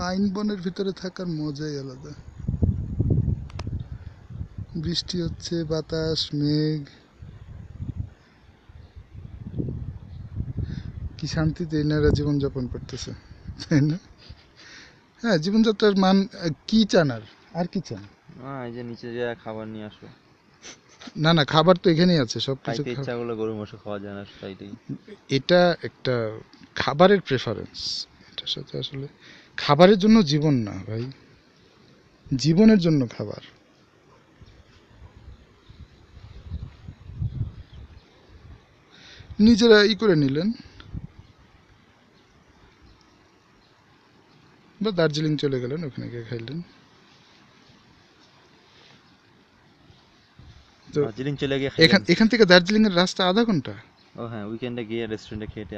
Pine বনের ভিতরে থাকার মজাই আলাদা। বৃষ্টি হচ্ছে বাতাস মেঘ। কি শান্তিতে এনারা জীবনযাপন করতেছে তাই না? হ্যাঁ জীবনযাত্রার মান কি চান আর? আর কি চান? এই যে নিচে যে খাবার নিয়ে আসো। না না খাবার তো এখানেই আছে সব কিছু ইচ্ছা করলে গরু মাংস খাওয়া যায় না এটা একটা খাবারের প্রেফারেন্স এটার সাথে আসলে খাবারের জন্য জীবন না ভাই। জীবনের জন্য খাবার। নিজেরা ই করে নিলেন। বা দার্জিলিং চলে গেলেন ওখানে গিয়ে খাইলেন। দার্জিলিং চলে গিয়ে এখান থেকে দার্জিলিং এর রাস্তা আধা ঘণ্টা? ও হ্যাঁ উইকেন্ডে গিয়ে রেস্টুরেন্টে খেটে